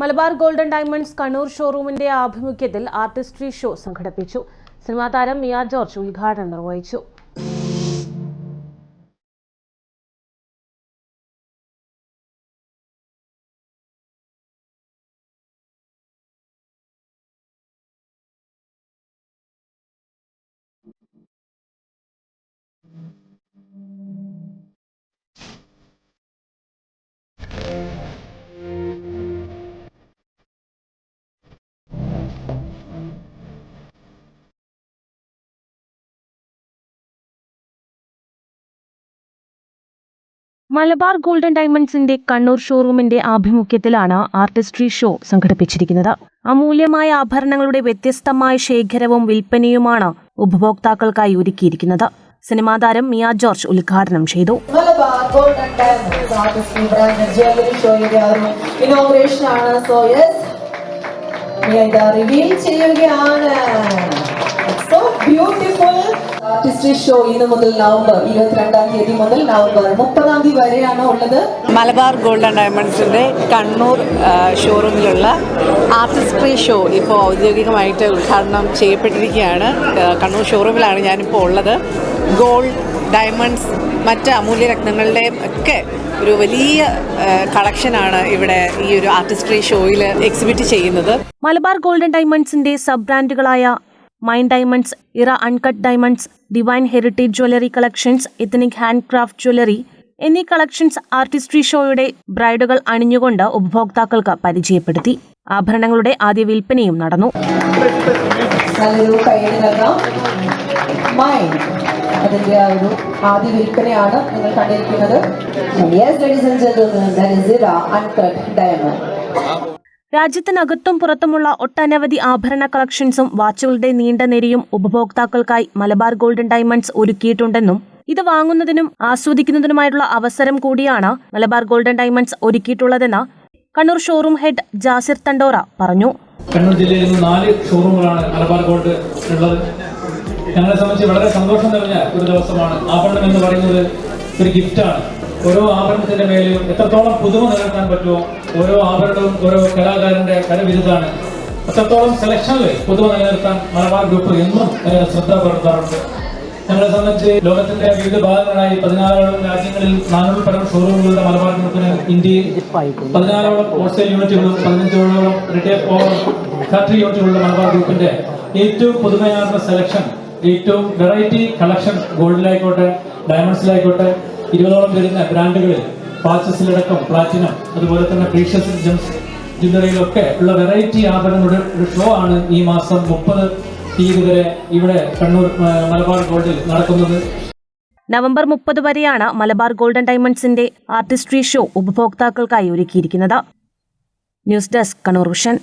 Malabar golden diamonds Kannur ഷോറൂമിന്റെ ആഭിമുഖ്യത്തിൽ artistry show സംഘടിപ്പിച്ചു. സിനിമാ താരം മിയ ജോർജ് ഉദ്ഘാടനം നിർവഹിച്ചു. മലബാർ ഗോൾഡൻ ഡയമണ്ട്സിന്റെ കണ്ണൂർ ഷോറൂമിന്റെ ആഭിമുഖ്യത്തിലാണ് ആർട്ടിസ്ട്രി ഷോ സംഘടിപ്പിച്ചിരിക്കുന്നത്. അമൂല്യമായ ആഭരണങ്ങളുടെ വ്യത്യസ്തമായ ശേഖരവും വിൽപ്പനയുമാണ് ഉപഭോക്താക്കൾക്കായി ഒരുക്കിയിരിക്കുന്നത്. സിനിമാ താരം മിയ ജോർജ് ഉദ്ഘാടനം ചെയ്തു. മലബാർ ആർട്ടിസ്റ്റ് ഷോ ഇന്ന് മുതൽ നവംബർ ഇരുപത്തിരണ്ടാം തീയതി മുതൽ നവംബർ മുപ്പതാം തീയതി വരെയാണ് ഉള്ളത്. മലബാർ ഗോൾഡ് ആൻഡ് ഡയമണ്ട്സിന്റെ കണ്ണൂർ ഷോറൂമിലുള്ള ആർട്ടിസ്ട്രി ഷോ ഇപ്പോൾ ഔദ്യോഗികമായിട്ട് ഉദ്ഘാടനം ചെയ്യപ്പെട്ടിരിക്കുകയാണ്. കണ്ണൂർ ഷോറൂമിലാണ് ഞാനിപ്പോൾ ഉള്ളത്. ഗോൾഡ് ഡയമണ്ട്സ് മറ്റ് അമൂല്യരത്നങ്ങളുടെയും ഒക്കെ ഒരു വലിയ കളക്ഷനാണ് ഇവിടെ ഈ ഒരു ആർട്ടിസ്ട്രി ഷോയിൽ എക്സിബിറ്റ് ചെയ്യുന്നത്. മലബാർ ഗോൾഡൻ ഡയമണ്ട്സിന്റെ sub ബ്രാൻഡുകളായ mine diamonds era uncut diamonds divine heritage jewellery collections ethnic hand craft jewellery എന്നീ കളക്ഷൻസ് ആർട്ടിസ്ട്രി ഷോയുടെ ബ്രൈഡുകൾ അണിഞ്ഞുകൊണ്ട് ഉപഭോക്താക്കൾക്ക് പരിചയപ്പെടുത്തി. ആഭരണങ്ങളുടെ ആദ്യ വിൽപ്പനയും നടന്നു. നല്ലൊരു കൈയ്യടി അതിന്റെ ആ ഒരു ആദ്യ വിൽപ്പനയാണ് നിങ്ങൾ കണ്ടിരിക്കുന്നത്. Yes ladies and gentlemen that is era uncut diamond രാജ്യത്തിനകത്തും പുറത്തുമുള്ള ഒട്ടനവധി ആഭരണ കളക്ഷൻസും വാച്ചുകളുടെ നീണ്ട നിരയും ഉപഭോക്താക്കൾക്കായി മലബാർ ഗോൾഡൻ ഡയമണ്ട്സ് ഒരുക്കിയിട്ടുണ്ടെന്നും ഇത് വാങ്ങുന്നതിനും ആസ്വദിക്കുന്നതിനുമായിട്ടുള്ള അവസരം കൂടിയാണ് മലബാർ ഗോൾഡൻ ഡയമണ്ട്സ് ഒരുക്കിയിട്ടുള്ളതെന്ന് കണ്ണൂർ ഷോറൂം ഹെഡ് ജാസിർ തണ്ടോറ പറഞ്ഞു. കണ്ണൂർ ജില്ലയിൽ നിന്ന് നാല് ഷോറൂമുകളാണ് മലബാർ ഗോൾഡ് ഉള്ളത്. ഞങ്ങളെ സംബന്ധിച്ച് വളരെ സന്തോഷം നിറഞ്ഞ ഒരു ദിവസമാണ് ആഭരണം എന്ന് പറയുന്നത് ഒരു ഗിഫ്റ്റാണ് ഓരോ ആഭരണത്തിന്റെ മേലെയും എത്രത്തോളം പുതുമ നിലനിർത്താൻ പറ്റുമോ ഓരോ ആഭരണവും ഓരോ കലാകാരന്റെ കരവിരുതാണ്. അത്രത്തോളം സെലക്ഷനിൽ പുതുമ നിലനിർത്താൻ മലബാർ ഗ്രൂപ്പ് എന്നും ശ്രദ്ധ പുലർത്താറുണ്ട്. ഞങ്ങളെ സംബന്ധിച്ച് ലോകത്തിന്റെ വിവിധ ഭാഗങ്ങളായി പതിനാറോളം രാജ്യങ്ങളിൽ നാനൂറ് പരം ഷോറൂമുകളുടെ മലബാർ ഗ്രൂപ്പിന് ഇന്ത്യയിൽ പതിനാറോളം ഹോൾസെയിൽ യൂണിറ്റുകളും പതിനഞ്ചോളം റിട്ടയർ ഫാക്ടറി യൂണിറ്റുകളുടെ മലബാർ ഗ്രൂപ്പിന്റെ ഏറ്റവും പുതുമയാർന്ന സെലക്ഷൻ ഏറ്റവും വെറൈറ്റി കളക്ഷൻ ഗോൾഡിലായിക്കോട്ടെ ഡയമണ്ട്സിലായിക്കോട്ടെ ഇരുപതോളം വരുന്ന ബ്രാൻഡുകളിൽ പാച്ചസിലടക്കം പ്ലാറ്റിനം അതുപോലെ തന്നെ പ്രീഷ്യസ് ജംസ് ജ്വല്ലറിയിലൊക്കെ ഉള്ള വെറൈറ്റി ആഭരണങ്ങളുടെ ഒരു ഷോ ആണ് ഈ മാസം മുപ്പത് തീയതി വരെ ഇവിടെ കണ്ണൂർ മലബാർ ഗോൾഡിൽ നടക്കുന്നത്. നവംബർ മുപ്പത് വരെയാണ് മലബാർ ഗോൾഡൻ ഡയമണ്ട്സിന്റെ ആർട്ടിസ്ട്രി ഷോ ഉപഭോക്താക്കൾക്കായി ഒരുക്കിയിരിക്കുന്നത്. News desk Kannur vision.